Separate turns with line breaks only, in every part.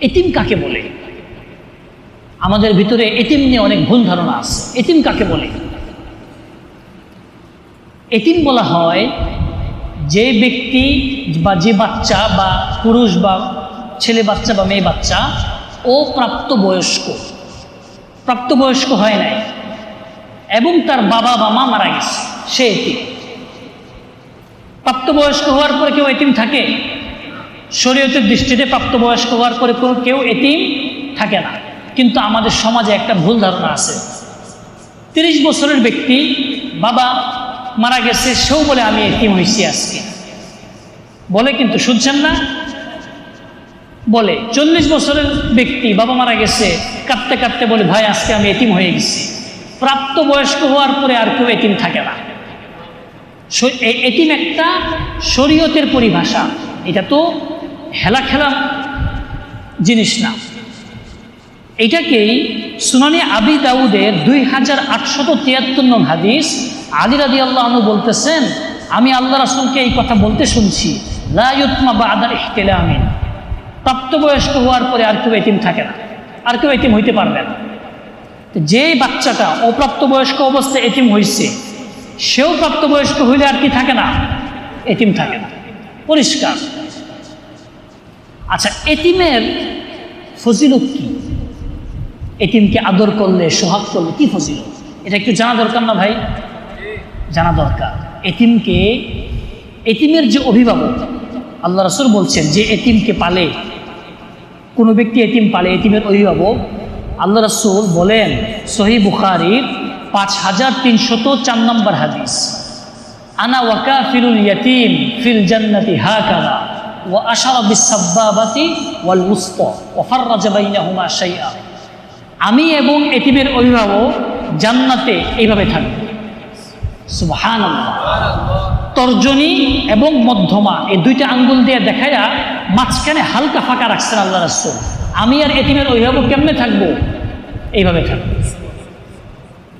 এতিম কাকে বলে? আমাদের ভিতরে এতিম নিয়ে অনেক ভুল ধারণা আছে। এতিম কাকে বলে? এতিম বলা হয় যে ব্যক্তি বা যে বাচ্চা বা পুরুষ বা ছেলে বাচ্চা বা মেয়ে বাচ্চা ও প্রাপ্তবয়স্ক। প্রাপ্তবয়স্ক হয় নাই এবং তার বাবা বা মা মারা গেছে। সে এতিম। প্রাপ্তবয়স্ক হওয়ার পরে কেউ এতিম থাকে? শরীয়তের দৃষ্টিতে প্রাপ্তবয়স্ক হওয়ার পরে কোনো কেউ এতিম থাকে না। কিন্তু আমাদের সমাজে একটা ভুল ধারণা আছে। তিরিশ বছরের ব্যক্তি বাবা মারা গেছে, সেও বলে, আমি এতিম হয়েছি আজকে। বলে কিন্তু শুনছেন না? বলে, চল্লিশ বছরের ব্যক্তি বাবা মারা গেছে, কাঁদতে কাঁদতে বলে, ভাই, আজকে আমি এতিম হয়ে গেছি। প্রাপ্তবয়স্ক হওয়ার পরে আর কেউ এতিম থাকে না। শ- এ- এতিম একটা শরীয়তের পরিভাষা। এটা তো হেলা খেলা জিনিস না। এটাকেই সুনানি আবি দাউদের দুই হাজার আটশত তিয়াত্তর নং হাদিস আলী রাদি আল্লাহ বলতেছেন, আমি আল্লাহ রাসুলকে এই কথা বলতে শুনছি লায়ুতমা বা আদার ইহতেলে আমিন প্রাপ্তবয়স্ক হওয়ার পরে আর কেউ এতিম থাকে না, আর কেউ এতিম হইতে পারবে না। যে বাচ্চাটা অপ্রাপ্তবয়স্ক অবস্থায় এতিম হয়েছে সেও প্রাপ্তবয়স্ক হইলে আর কি থাকে না? এতিম থাকে না। পরিষ্কার। আচ্ছা এতিমের ফজিলত কি? এতিমকে আদর করলে, সোহাগ করলে কি ফজিলত? এটা একটু জানা দরকার না ভাই? জানা দরকার। এতিমকে, এতিমের যে অভিভাবক, আল্লাহ রসুল বলছেন যে এতিমকে পালে, কোনো ব্যক্তি এতিম পালে, এতিমের অভিভাবক, আল্লাহ রসুল বলেন, সহি বুখারির পাঁচ হাজার তিনশত চার নম্বর হাদিস, আনা ওয়াকা ফিরুল ইয়াতিম ফিল জান্নাতি হা কাদা আমি এবং এটিমের অভিভাবক জান্নাতে এইভাবে থাকব। সুবহানাল্লাহ। তর্জনী এবং মধ্যমা এই দুইটা আঙ্গুল দিয়ে দেখাইয়া মাঝখানে হালকা ফাঁকা রাখছেন আল্লাহ রাসূল। আমি আর এটিমের অভিভাবক কেমনে থাকব? এইভাবে থাকব।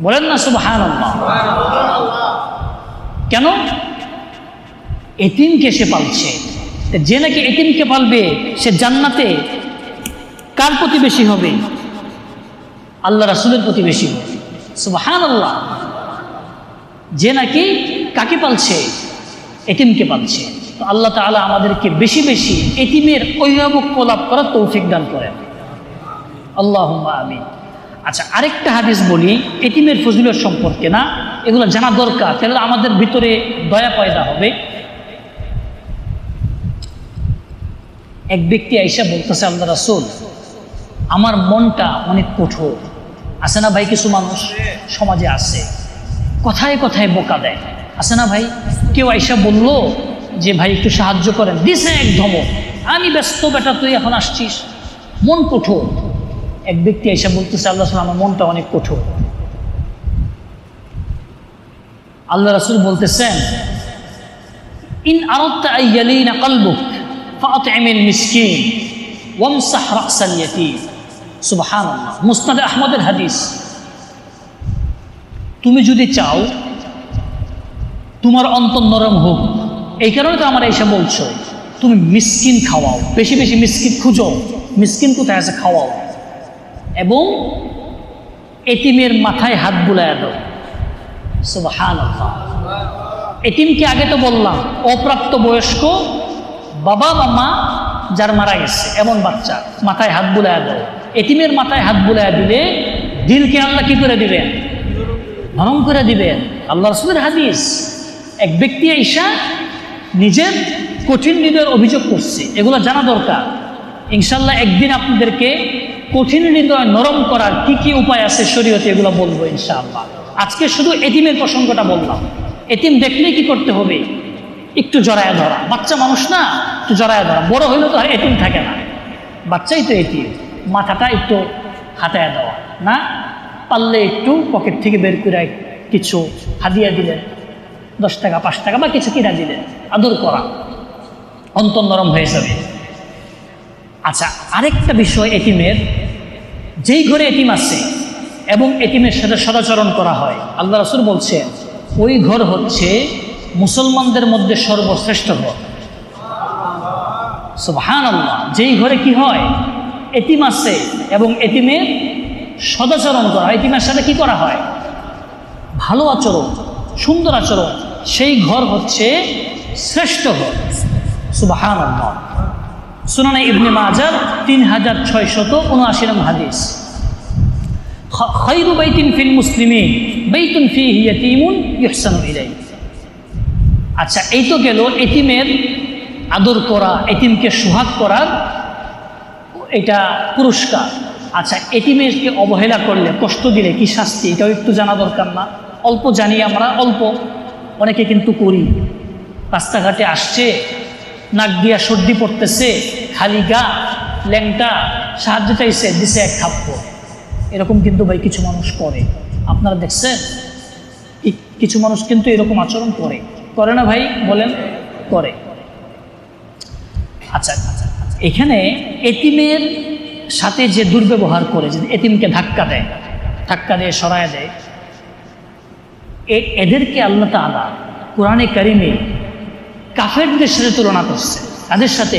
বলেন না সুবহানাল্লাহ। কেন? এতিমকে সে পালছে। যে নাকি এতিমকে পালবে সে জান্নাতে কার প্রতিবেশী হবে? আল্লাহ রাসুলের প্রতিবেশী হবে। সুবাহান আল্লাহ যে নাকি কাকে পালছে? এতিমকে পালছে। তো আল্লাহ তাআলা আমাদেরকে বেশি বেশি এতিমের অভিভাবক প্রলাপ করার তৌফিক দান করেন। আল্লাহ আমি আচ্ছা আরেকটা হাদিস বলি, এতিমের ফজিলত সম্পর্কে না? এগুলো জানা দরকার। তাহলে আমাদের ভিতরে দয়া পয়দা হবে। এক ব্যক্তি আইসা বলতেছে আল্লাহ রাসুল আমার মনটা অনেক কঠোর। আছে না ভাই কিছু মানুষ সমাজে আছে কথায় কথায় বোকা দেয়। আছে না ভাই? কেউ আইসা বলল যে ভাই একটু সাহায্য করেন। দিছে এক ধমক আমি ব্যস্ত বেটা তুই এখন আসছিস? মন কঠোর। এক ব্যক্তি এসে বলতেছে আল্লাহ রাসূল, আমার মনটা অনেক কঠোর। আল্লাহ রাসুল বলতেছেন ইন আরদতা আইয়ালিনা কলবুক। ফাতইমিল মিসকিন, ওয়ামসাহ রাসাল ইয়াতীম। সুবহানাল্লাহ। মুসনাদ আহমদের হাদিস। তুমি যদি চাও, তোমার অন্তর নরম হোক। এই কারণে তো আমার এসে বলছো, তুমি মিসকিন খাওয়াও। বেশি বেশি মিসকিন খুঁজো। মিসকিন কোথায় আছে খাওয়াও। এবং এতিমের মাথায় হাত বুলায় দাও। সুবাহান এতিমকে আগে তো বললাম অপ্রাপ্ত বয়স্ক বাবা বা মা যার মারা গেছে, এমন বাচ্চা, মাথায় হাত বুলায় দাও। এতিমের মাথায় হাত বুলায় দিলে দিলকে আল্লাহ কি করে দিবেন? নরম করে দিবেন। আল্লাহ রসুলের হাদিস, এক ব্যক্তি ঈশা নিজের কঠিন হৃদয়ের অভিযোগ করছে। এগুলো জানা দরকার। ইনশাল্লাহ একদিন আপনাদেরকে কঠিন হৃদয় নরম করার কি কি উপায় আছে শরীয়তে এগুলো বলব ইনশাআল্লাহ। আজকে শুধু এতিমের প্রসঙ্গটা বললাম। এতিম দেখলে কি করতে হবে? একটু জড়ায় ধরা। বাচ্চা মানুষ না, একটু জড়ায় ধরা। বড় হইলে তো আর এতিম থাকে না। বাচ্চাই তো এতিম। মাথাটা একটু হাতায় দেওয়া। না? পারলে একটু পকেট থেকে বের করে কিছু হাদিয়া দিলেন। দশ টাকা, পাঁচ টাকা বা কিছু কিনা দিলেন। আদর করা। অন্তর নরম হয়ে যাবে। আচ্ছা আরেকটা বিষয় এতিমের। যেই ঘরে এতিম আছে এবং এতিমের সাথে সদাচরণ করা হয়, আল্লাহ রসুল বলছেন, ওই ঘর হচ্ছে মুসলমানদের মধ্যে সর্বশ্রেষ্ঠ ঘর। সুবহান আল্লাহ যেই ঘরে কি হয়? এতিম আছে এবং এতিমের সদাচরণ করা এতিমের সাথে কি করা হয়? ভালো আচরণ, সুন্দর আচরণ। সেই ঘর হচ্ছে শ্রেষ্ঠ ঘর। সুবাহান সুনানে ইবনে মাজার তিন হাজার ছয়শত উনআশি নং হাদিস। খৈরু বাইতিন ফিল মুসলিমিন, বাইতুন ফি ইয়াতিমুন ইহসানু ইলাই আচ্ছা এই তো গেল এতিমের আদর করা, এতিমকে সোহাগ করার এটা পুরস্কার। আচ্ছা এতিমেরকে অবহেলা করলে, কষ্ট দিলে কি শাস্তি? এটাও একটু জানা দরকার না। অল্প জানি আমরা, অল্প। অনেকে কিন্তু করি। রাস্তাঘাটে আসছে, নাক দিয়া সর্দি পড়তেছে, খালি গা, ল্যাংটা, সাহায্য চাইছে, দিছে এক খাপ্প এরকম কিন্তু ভাই কিছু মানুষ করে। আপনারা দেখছেন? কিছু মানুষ কিন্তু এরকম আচরণ করে। করে না ভাই? বলেন, করে। আচ্ছা আচ্ছা এখানে এতিমের সাথে যে দুর্ব্যবহার করে, যে এতিমকে ধাক্কা দেয়, ধাক্কা দিয়ে সরায় দেয় এদেরকে আল্লাহ তাআলা কোরআনে কারিমে কাফেরদের সাথে তুলনা করছে। তাদের সাথে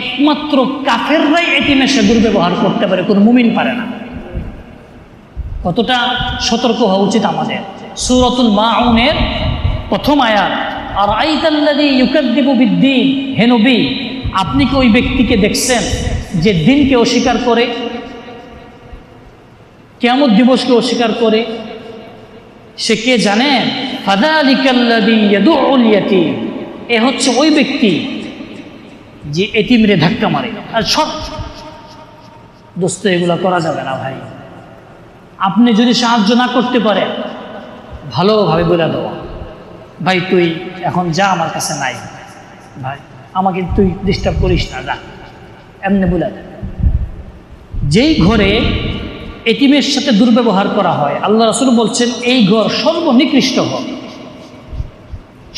একমাত্র কাফেররাই এতিমের সে দুর্ব্যবহার করতে পারে, কোনো মুমিন পারে না। কতটা সতর্ক হওয়া উচিত আমাদের। সুরতুল মাউনের প্রথম আয়াত আর আইতাল্লাদি ইউকাদ্দিবু বিদ্দিন, হে নবী, আপনি কি ওই ব্যক্তিকে দেখছেন যে দিনকে অস্বীকার করে? কেমন দিবসকে অস্বীকার করে? সে কে জানেন ফাদালিকাল্লাদি ইয়াদুউল ইয়াতীম, এ হচ্ছে ওই ব্যক্তি যে এটি মেরে ধাক্কা মারে। আর সব দোস্ত, এগুলো করা যাবে না ভাই। আপনি যদি সাহায্য না করতে পারেন, ভালোভাবে বলে দেওয়া। ভাই, তুই এখন যা আমার কাছে নাই। ভাই, আমাকে তুই ডিস্টার্ব করিস না, যা। এমনি বলে যেই ঘরে এতিমের সাথে দুর্ব্যবহার করা হয়, আল্লাহ রসুল বলছেন, এই ঘর সর্বনিকৃষ্ট ঘর।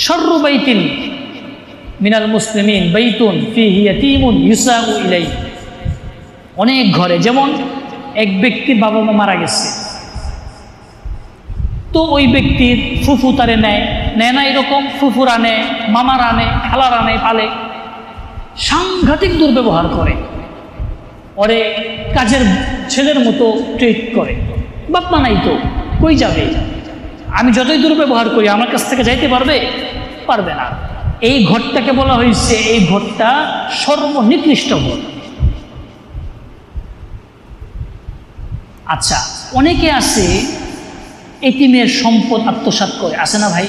সর্ববাইতিন মিনাল মুসলিমিন ইলাই অনেক ঘরে, যেমন এক ব্যক্তির বাবা মা মারা গেছে। তো ওই ব্যক্তির ফুফু তারে নেয় নেয় না এরকম, ফুফুর আনে, মামার আনে, খালার আনে, পালে। সাংঘাতিক দুর্ব্যবহার করে। ওরে কাজের ছেলের মতো ট্রিট করে। বাপ্পা নাই তো, কই যাবে? আমি যতই দুর্ব্যবহার করি, আমার কাছ থেকে যাইতে পারবে? পারবে না। এই ঘরটাকে বলা হয়েছে, এই ঘরটা সর্বনিকৃষ্ট ঘর। আচ্ছা অনেকে আছে এতিমের সম্পদ আত্মসাৎ করে। আছে না ভাই?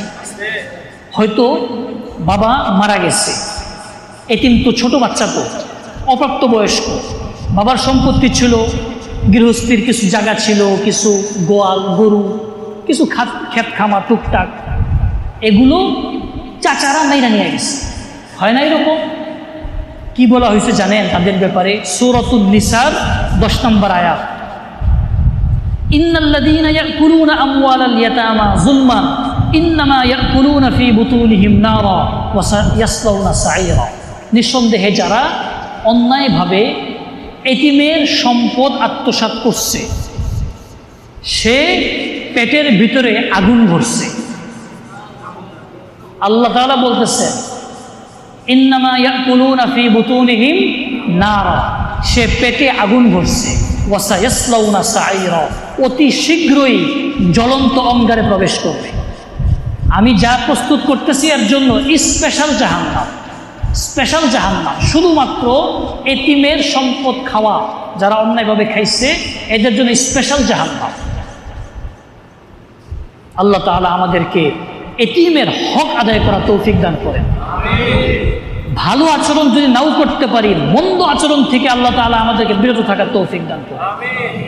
হয়তো বাবা মারা গেছে। এতিম তো ছোট বাচ্চা তো, অপ্রাপ্ত বয়স্ক। বাবার সম্পত্তি ছিল, গৃহস্থির কিছু জায়গা ছিল, কিছু গোয়াল, গরু, কিছু খাত ক্ষেত খামা টুকটাক। এগুলো চাচারা মাইরা নিয়ে গেছে। হয় না এরকম? কি বলা হয়েছে জানেন তাদের ব্যাপারে? সৌরতুল নিসার দশ নম্বর আয়াত। নিঃসন্দেহে যারা অন্যায়ভাবে এতিমের সম্পদ আত্মসাৎ করছে, সে পেটের ভিতরে আগুন ভরছে আল্লাহ তাআলা বলতেছে, ইন্নামা ইয়াকুলুনা ফি বুতুনিহিম নারা, সে পেটে আগুন ভরছে অতি শীঘ্রই জ্বলন্ত অঙ্গারে প্রবেশ করবে। আমি যা প্রস্তুত করতেছি এর জন্য স্পেশাল জাহান্নাম। স্পেশাল জাহান্নাম। শুধুমাত্র এতিমের সম্পদ খাওয়া যারা অন্যায়ভাবে খাইছে, এদের জন্য স্পেশাল জাহান্নাম। আল্লাহ তাআলা আমাদেরকে এতিমের হক আদায় করা তৌফিক দান করেন। ভালো আচরণ যদি নাও করতে পারি, মন্দ আচরণ থেকে আল্লাহ তালা আমাদেরকে বিরত থাকার তৌফিক দান করেন।